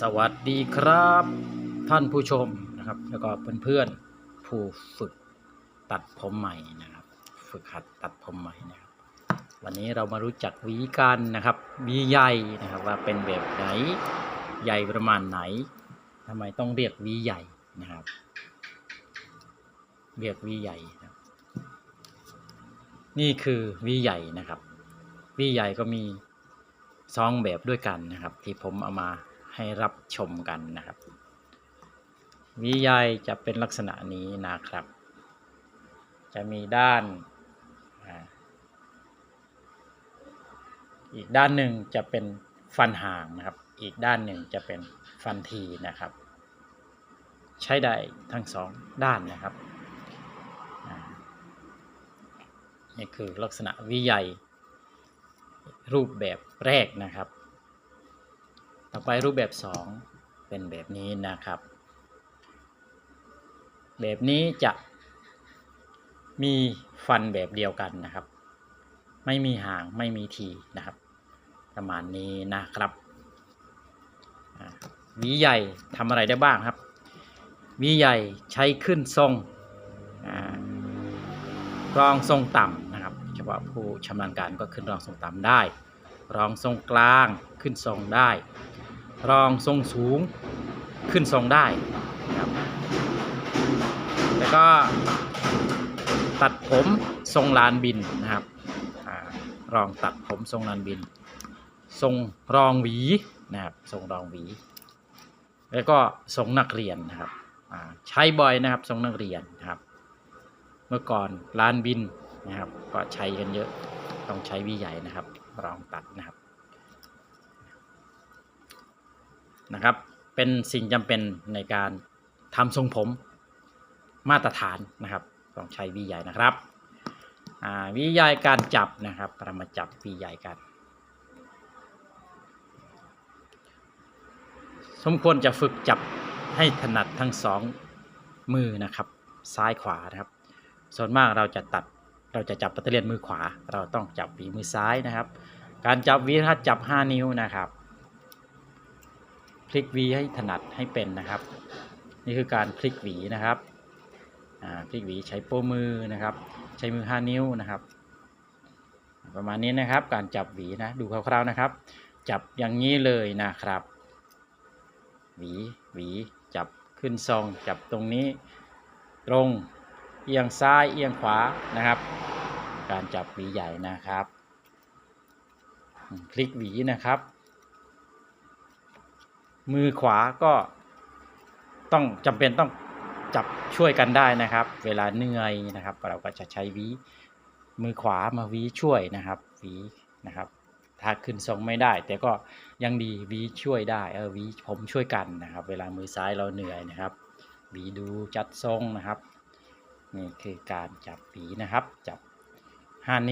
สวัสดีครับ ท่านผู้ชมนะครับ แล้วก็เพื่อนๆผู้ฝึกตัดผมใหม่นะครับ ฝึกหัดตัดผมใหม่นะครับ วันนี้เรามารู้จักวีกันนะครับวีใหญ่นะครับว่าเป็นแบบไหนใหญ่ประมาณไหนทำไมต้องเรียกวีใหญ่นะครับ เรียกวีใหญ่นะครับนี่คือวีใหญ่นะครับวีใหญ่ก็มีสองแบบด้วยกันนะครับ ที่ผมเอามา ให้รับชมกันนะครับวีใหญ่จะเป็นลักษณะนี้นะครับ จะมีด้าน อีกด้านหนึ่งจะเป็นฟันห่างนะครับ อีกด้านหนึ่งจะเป็นฟันทีนะครับ ใช้ได้ทั้งสองด้านนะครับนี่คือลักษณะวิใหญ่รูปแบบแรกนะครับ ต่อไปรูปแบบสองเป็นแบบนี้นะครับ แบบนี้จะมีฟันแบบเดียวกันนะครับ ไม่มีหางไม่มีทีนะครับ ประมาณนี้นะครับหวีใหญ่ทำอะไรได้บ้างครับหวีใหญ่ใช้ขึ้นทรงอรองทรงต่ำนะครับ เฉพาะผู้ชำนาญการก็ขึ้นรองทรงต่ำได้ รองทรงกลางขึ้นทรงได้ รองทรงสูงขึ้นทรงได้ครับแล้วก็ตัดผมทรงลานบินนะครับอรองตัดผมทรงลานบิน ทรงรองหวีนะครับทรงรองหวี แล้วก็ทรงนักเรียนนะครับใช้บ่อยนะครับทรงนักเรียนนะครับ เมื่อก่อนลานบินนะครับ ก็ใช้กันเยอะต้องใช้วีใหญ่นะครับรองตัดนะครับ นะครับ เป็นสิ่งจำเป็นในการทำทรงผมมาตรฐานนะครับต้องใช้วีใหญ่นะครับวีใหญ่การจับนะครับเรามาจับวีใหญ่กัน สมควรจะฝึกจับให้ถนัดทั้งสองมือนะครับ ซ้ายขวานะครับ ส่วนมากเราจะตัดเราจะจับปัตเตอร์เลียนมือขวา เราต้องจับวีมือซ้ายนะครับ การจับวีถ้าจับ 5 นิ้วนะครับ ลิกวีให้ถนัดให้เป็นนะครับ นี่คือการพลิกหวีนะครับพลิกหวีใช้โป้มือนะครับ ใช้มือ 5 นิ้วนะครับ ประมาณนี้นะครับการจับหวีนะดูคร่าวๆนะครับ จับอย่างนี้เลยนะครับ หวีหวีจับขึ้นทรงจับตรงนี้ตรงเอียงซ้ายเอียงขวานะครับ การจับหวีใหญ่นะครับอืมพลิกหวีนะครับ มือขวาก็ต้องจำเป็นต้องจับช่วยกันได้นะครับ เวลาเหนื่อยนะครับ เราก็จะใช้วีมือขวามาวีช่วยนะครับวีนะครับ ถ้าขึ้นทรงไม่ได้ แต่ก็ยังดีวีช่วยได้เออวีผมช่วยกันนะครับ เวลามือซ้ายเราเหนื่อยนะครับวีดูจัดทรงนะครับนี่คือการจับวีนะครับ จับห้านิ้ว